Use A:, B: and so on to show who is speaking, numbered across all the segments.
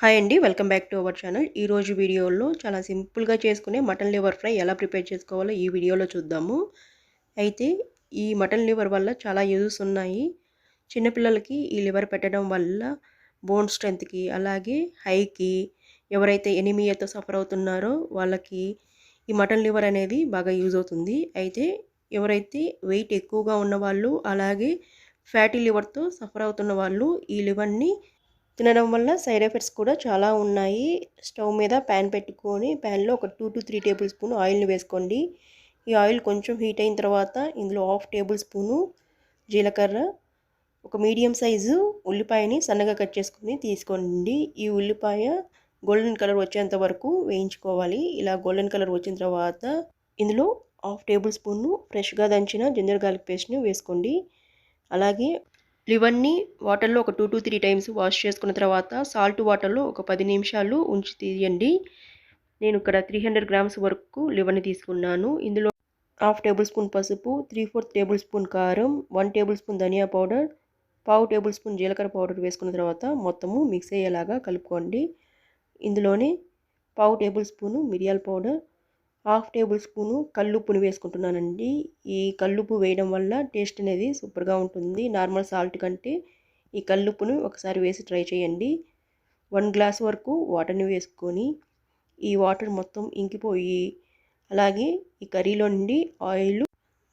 A: Hi అండి welcome back to our channel. ఈరోజు వీడియోలో చాలా సింపుల్గా చేసుకునే మటన్ లివర్ ఫ్రై ఎలా ప్రిపేర్ చేసుకోవాలో ఈ వీడియోలో చూద్దాము. అయితే ఈ మటన్ లివర్ వల్ల చాలా యూజెస్ ఉన్నాయి. చిన్నపిల్లలకి ఈ లివర్ పెట్టడం వల్ల బోన్ స్ట్రెంత్కి అలాగే హైకి ఎవరైతే ఎనిమియాతో సఫర్ అవుతున్నారో వాళ్ళకి ఈ మటన్ లివర్ అనేది బాగా యూజ్ అవుతుంది. అయితే ఎవరైతే వెయిట్ ఎక్కువగా ఉన్నవాళ్ళు అలాగే ఫ్యాటీ లివర్తో సఫర్ అవుతున్న వాళ్ళు ఈ లివర్ని తినడం వల్ల సైడ్ ఎఫెక్ట్స్ కూడా చాలా ఉన్నాయి. స్టవ్ మీద ప్యాన్ పెట్టుకొని ప్యాన్లో ఒక two to three tablespoon ఆయిల్ని వేసుకోండి. ఈ ఆయిల్ కొంచెం హీట్ అయిన తర్వాత ఇందులో హాఫ్ టేబుల్ స్పూను జీలకర్ర ఒక మీడియం సైజు ఉల్లిపాయని సన్నగా కట్ చేసుకుని తీసుకోండి. ఈ ఉల్లిపాయ గోల్డెన్ కలర్ వచ్చేంత వరకు వేయించుకోవాలి. ఇలా గోల్డెన్ కలర్ వచ్చిన తర్వాత ఇందులో హాఫ్ టేబుల్ స్పూన్ను ఫ్రెష్గా దంచిన జింజర్ గార్లిక్ పేస్ట్ని వేసుకోండి. అలాగే ఇవన్నీ వాటర్లో ఒక two to three times wash చేసుకున్న తర్వాత సాల్ట్ వాటర్లో ఒక పది నిమిషాలు ఉంచి తీయండి. నేను ఇక్కడ త్రీ హండ్రెడ్ గ్రామ్స్ వరకు లివర్ని తీసుకున్నాను. ఇందులో హాఫ్ టేబుల్ స్పూన్ పసుపు త్రీ ఫోర్త్ టేబుల్ స్పూన్ కారం వన్ టేబుల్ స్పూన్ ధనియా పౌడర్ పావు టేబుల్ స్పూన్ జీలకర్ర పౌడర్ వేసుకున్న తర్వాత మొత్తము మిక్స్ అయ్యేలాగా కలుపుకోండి. ఇందులోనే పావు టేబుల్ స్పూను మిరియాల పౌడర్ హాఫ్ టేబుల్ స్పూను కల్లుప్పుని వేసుకుంటున్నానండి. ఈ కల్లుప్పు వేయడం వల్ల టేస్ట్ అనేది సూపర్గా ఉంటుంది. నార్మల్ సాల్ట్ కంటే ఈ కల్లుప్పును ఒకసారి వేసి ట్రై చేయండి. వన్ గ్లాస్ వరకు వాటర్ని వేసుకొని ఈ వాటర్ మొత్తం ఇంకిపోయి అలాగే ఈ కర్రీలో నుండి ఆయిల్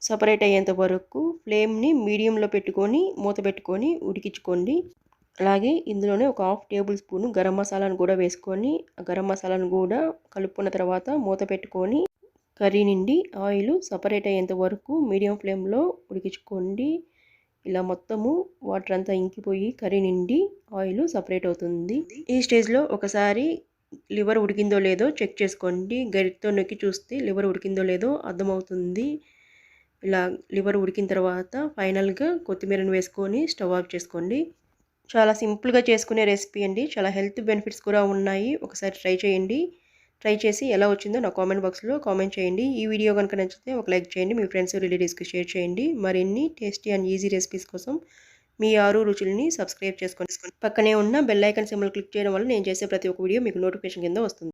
A: సపరేట్ అయ్యేంత వరకు ఫ్లేమ్ని మీడియంలో పెట్టుకొని మూత పెట్టుకొని ఉడికించుకోండి. అలాగే ఇందులోనే ఒక హాఫ్ టేబుల్ స్పూన్ గరం మసాలాను కూడా వేసుకొని గరం మసాలాను కూడా కలుపుకున్న తర్వాత మూత పెట్టుకొని కర్రీ నిండి ఆయిల్ సపరేట్ అయ్యేంత వరకు మీడియం ఫ్లేమ్లో ఉడికించుకోండి. ఇలా మొత్తము వాటర్ అంతా ఇంకిపోయి కర్రీ నిండి ఆయిల్ సపరేట్ అవుతుంది. ఈ స్టేజ్లో ఒకసారి లివర్ ఉడికిందో లేదో చెక్ చేసుకోండి. గరిటతో నొక్కి చూస్తే లివర్ ఉడికిందో లేదో అర్థమవుతుంది. ఇలా లివర్ ఉడికిన తర్వాత ఫైనల్గా కొత్తిమీరను వేసుకొని స్టవ్ ఆఫ్ చేసుకోండి. చాలా సింపుల్గా చేసుకునే రెసిపీ అండి. చాలా హెల్త్ బెనిఫిట్స్ కూడా ఉన్నాయి. ఒకసారి ట్రై చేయండి. ట్రై చేసి ఎలా వచ్చిందో నా కామెంట్ బాక్స్లో కామెంట్ చేయండి. ఈ వీడియో కనుక నచ్చితే ఒక లైక్ చేయండి. మీ ఫ్రెండ్స్ రిలేటివ్స్కి షేర్ చేయండి. మరిన్ని టేస్టీ అండ్ ఈజీ రెసిపీస్ కోసం మీ ఆరు రుచులని సబ్స్క్రైబ్ చేసుకోండి పక్కనే ఉన్న బెల్ ఐకన్ సింబల్ క్లిక్ చేయడం వల్ల నేను చేసే ప్రతి ఒక్క వీడియో మీకు నోటిఫికేషన్ కింద వస్తుంది.